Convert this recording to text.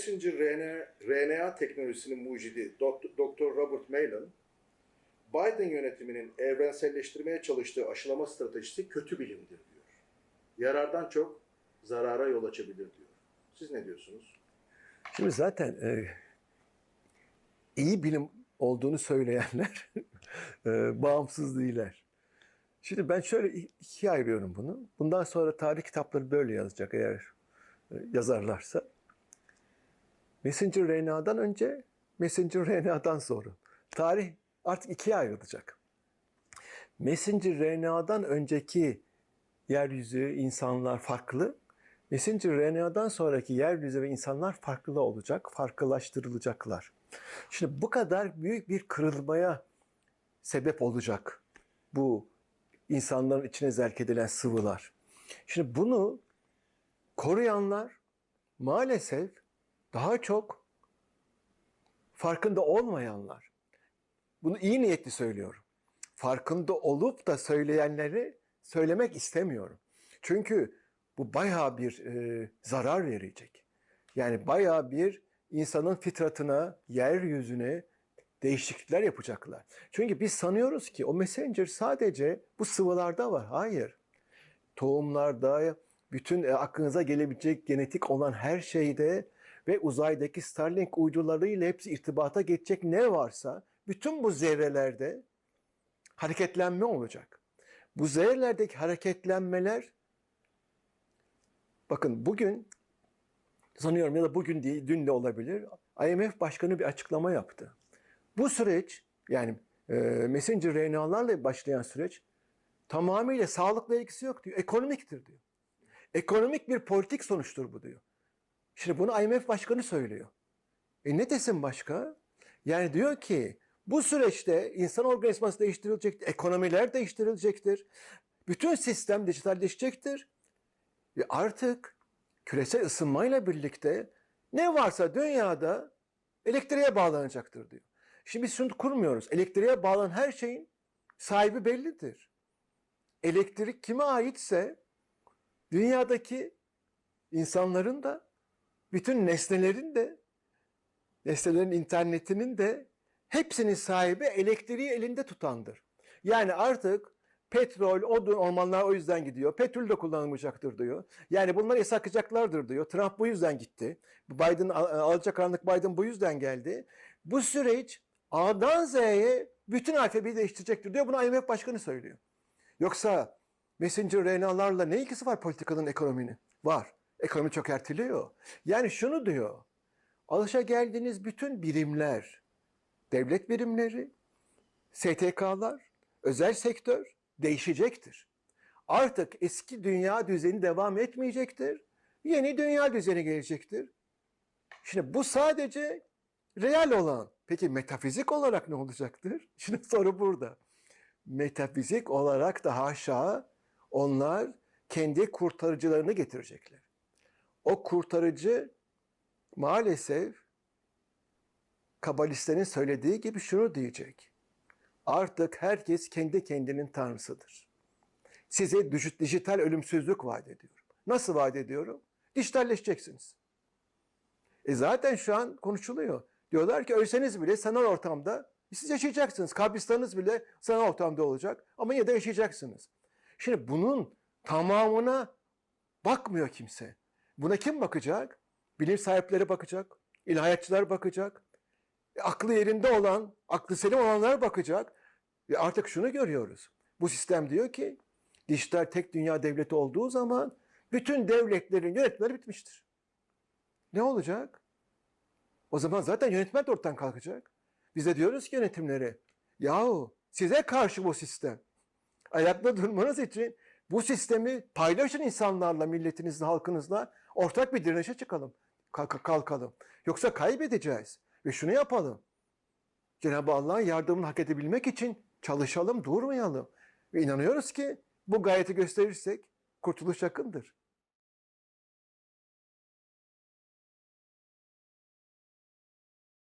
Messenger RNA, RNA teknolojisinin mucidi Dr. Robert Malin, Biden yönetiminin evrenselleştirmeye çalıştığı aşılama stratejisi kötü bilimdir diyor. Yarardan çok zarara yol açabilir diyor. Siz ne diyorsunuz? Şimdi zaten e, iyi bilim olduğunu söyleyenler e, bağımsız değiller. Şimdi ben şöyle ikiye ayırıyorum bunu. Bundan sonra tarih kitapları böyle yazacak eğer e, yazarlarsa. Messenger RNA'dan önce, Messenger RNA'dan sonra. Tarih artık ikiye ayrılacak. Messenger RNA'dan önceki yeryüzü, insanlar farklı. Messenger RNA'dan sonraki yeryüzü ve insanlar farklı olacak, farklılaştırılacaklar. Şimdi bu kadar büyük bir kırılmaya sebep olacak bu insanların içine zerk edilen sıvılar. Şimdi bunu koruyanlar maalesef daha çok farkında olmayanlar. Bunu iyi niyetli söylüyorum. Farkında olup da söyleyenleri söylemek istemiyorum. Çünkü bu bayağı bir e, zarar verecek. Yani bayağı bir insanın fitratına, yeryüzüne değişiklikler yapacaklar. Çünkü biz sanıyoruz ki o messenger sadece bu sıvılarda var. Hayır. Tohumlarda, bütün e, aklınıza gelebilecek genetik olan her şeyde ve uzaydaki Starlink uydularıyla hepsi irtibata geçecek ne varsa bütün bu zerrelerde hareketlenme olacak. Bu zerrelerdeki hareketlenmeler bakın bugün sanıyorum ya da bugün değil dün de olabilir IMF başkanı bir açıklama yaptı. Bu süreç yani e, messenger RNA'larla başlayan süreç tamamıyla sağlıkla ilgisi yok diyor. Ekonomiktir diyor. Ekonomik bir politik sonuçtur bu diyor. Şimdi bunu IMF başkanı söylüyor. E ne desin başka? Yani diyor ki bu süreçte insan organizması değiştirilecektir, ekonomiler değiştirilecektir. Bütün sistem dijitalleşecektir. Ve artık küresel ısınmayla birlikte ne varsa dünyada elektriğe bağlanacaktır diyor. Şimdi biz şunu kurmuyoruz. Elektriğe bağlanan her şeyin sahibi bellidir. Elektrik kime aitse dünyadaki insanların da bütün nesnelerin de nesnelerin internetinin de hepsinin sahibi elektriği elinde tutandır. Yani artık petrol, odun, ormanlar o yüzden gidiyor. Petrol de kullanılmayacaktır diyor. Yani bunları yasaklayacaklardır diyor. Trump bu yüzden gitti. Biden alacakaranlık Biden bu yüzden geldi. Bu süreç A'dan Z'ye bütün alfabeyi değiştirecektir diyor. Bunu IMF başkanı söylüyor. Yoksa messenger RNA'larla ne ilgisi var politikanın ekonominin? Var. Ekonomi çok erteliyor. Yani şunu diyor. Alışa geldiğiniz bütün birimler, devlet birimleri, STK'lar, özel sektör değişecektir. Artık eski dünya düzeni devam etmeyecektir. Yeni dünya düzeni gelecektir. Şimdi bu sadece real olan. Peki metafizik olarak ne olacaktır? Şimdi soru burada. Metafizik olarak da haşa onlar kendi kurtarıcılarını getirecekler. O kurtarıcı maalesef kabalistlerin söylediği gibi şunu diyecek. Artık herkes kendi kendinin tanrısıdır. Size dijital ölümsüzlük vaat ediyorum. Nasıl vaat ediyorum? Dijitalleşeceksiniz. E zaten şu an konuşuluyor. Diyorlar ki ölseniz bile sanal ortamda siz yaşayacaksınız. Kabristanınız bile sanal ortamda olacak ama yine de yaşayacaksınız. Şimdi bunun tamamına bakmıyor kimse. Buna kim bakacak? Bilim sahipleri bakacak, ilahiyatçılar bakacak, e, aklı yerinde olan, aklı selim olanlar bakacak. Ve artık şunu görüyoruz. Bu sistem diyor ki dijital tek dünya devleti olduğu zaman bütün devletlerin yönetimleri bitmiştir. Ne olacak? O zaman zaten yönetmen de ortadan kalkacak. Biz de diyoruz ki yönetimlere yahu size karşı bu sistem. Ayakta durmanız için bu sistemi paylaşın insanlarla, milletinizle, halkınızla ortak bir direnişe çıkalım, kalkalım. Yoksa kaybedeceğiz. Ve şunu yapalım. Cenab-ı Allah'ın yardımını hak edebilmek için çalışalım, durmayalım. Ve inanıyoruz ki bu gayeti gösterirsek kurtuluş yakındır.